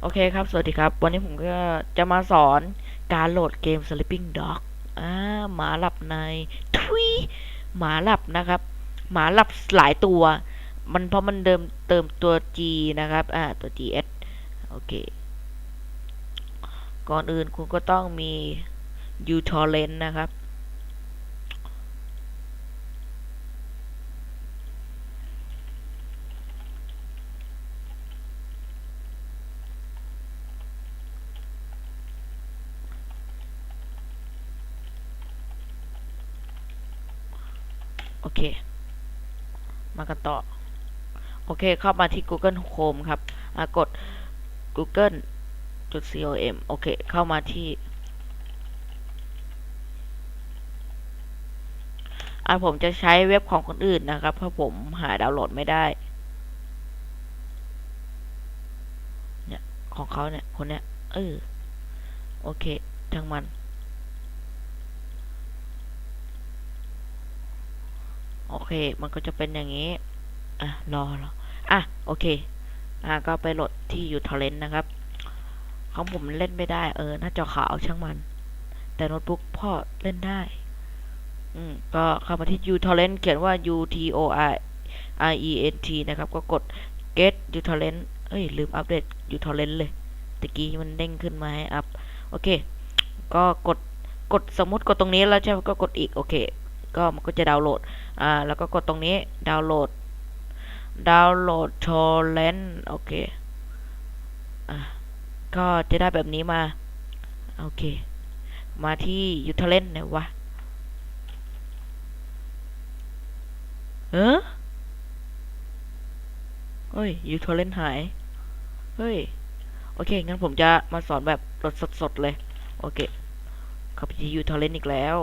โอเคครับ สวัสดีครับ วันนี้ผมก็จะมาสอนการโหลดเกม Sleeping Dog อ่าหมาหลับในทุยหมาหลับนะครับ หมาหลับหลายตัว มันเพราะมันเดิมเติมตัว G นะครับ อ่า ตัว GS โอเค ก่อนอื่นคุณก็ต้องมี uTorrent นะครับ โอเค มากันต่อ โอเค เข้ามาที่ Google Chrome ครับกด google com โอเค เข้ามาที่อะผมจะใช้เว็บของคนอื่นนะครับ เพราะผมหาดาวน์โหลดไม่ได้ เนี่ย ของเขาเนี่ย คนเนี้ย เออ โอเค ทั้งมัน โอ เค มันก็จะเป็นอย่างนี้ อะ รอรออะ โอเค อะ ก็ไปโหลดที่ยูทอร์เรนต์นะครับ ของผมเล่นไม่ได้ เออ หน้าจอขาวช่างมัน แต่โน้ตบุ๊กพ่อเล่นได้ อืม ก็เข้ามาที่ uTorrent เขียนว่า u t o r r e n t นะครับ ก็กด get uTorrent เอ้ย ลืมอัปเดต uTorrent เลยตะกี้มันเด้งขึ้นมาให้อัพ โอเค ก็กด กดสมมติกดตรงนี้แล้วใช่ไหมก็กดอีก โอเค ก็มันก็จะดาวน์โหลด อ่า แล้วก็กดตรงนี้ดาวน์โหลด ดาวน์โหลด torrent โอเค อะ ก็จะได้แบบนี้มา โอเค มาที่ uTorrent ไหนวะ เออเฮ้ย uTorrent หาย เฮ้ย โอเค งั้นผมจะมาสอนแบบสดๆเลย โอเคข้าไปที่ uTorrent อีกแล้ว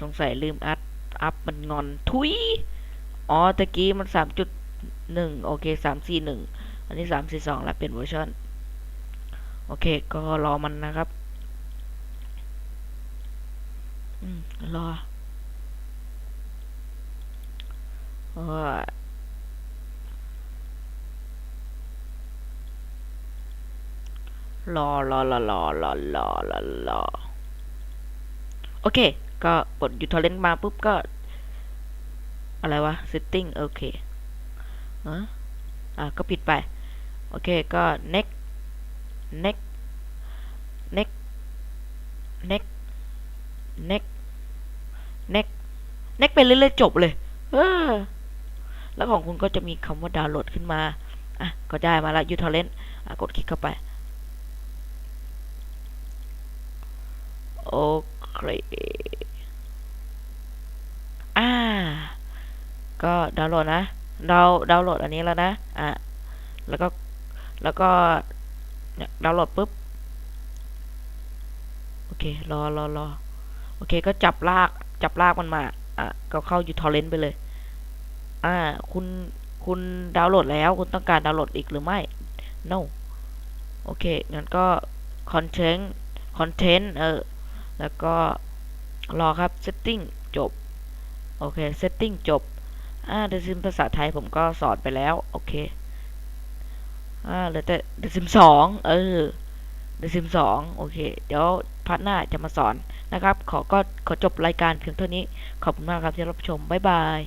สงสัยลืมอัดอัพมันงอนทุยอ๋อตะกี้มันสามจุดหนึ่งโอเคสามสี่หนึ่งอันนี้สามสี่สองแล้วเป็นเวอร์ชันโอเค ก็รอมันนะครับ อืม รอเอรอรอรอรอรอรอรอโอเค ก็กด uTorrent มาปุ๊บก็ อะไรวะ setting โอเคอะอะก็ปิดไป โอเค ก็ next next next next next next next ไปเรื่อยๆจบเลย เออ แล้วของคุณก็จะมีคำว่าดาวน์โหลดขึ้นมา อะ ก็ได้มาแล้ว uTorrent อะกดคลิกเข้าไป โอเค ก็ดาวน์โหลดนะดาวดาวน์โหลดอันนี้แล้วนะอะแล้วก็แล้วก็ดาวน์โหลดปุ๊บโอเครอรอรอโอเคก็จับลากจับลากมันมาอะก็เข้าอยู่ทอร์เรนต์ไปเลย อ่า คุณคุณดาวน์โหลดแล้ว คุณต้องการดาวน์โหลดอีกหรือไม่ no โอเคงั้นก็ content content เออ แล้วก็รอครับ setting จบ โอเค setting จบ อ่าเดซิมภาษาไทยผมก็สอนไปแล้ว โอเค อ่าเหลือแต่เดซิมสองเออเดซิมสองโอเค เดี๋ยวพาร์ทหน้าจะมาสอนนะครับ ขอก็ขอจบรายการเพียงเท่านี้ ขอบคุณมากครับที่รับชม บ๊ายบาย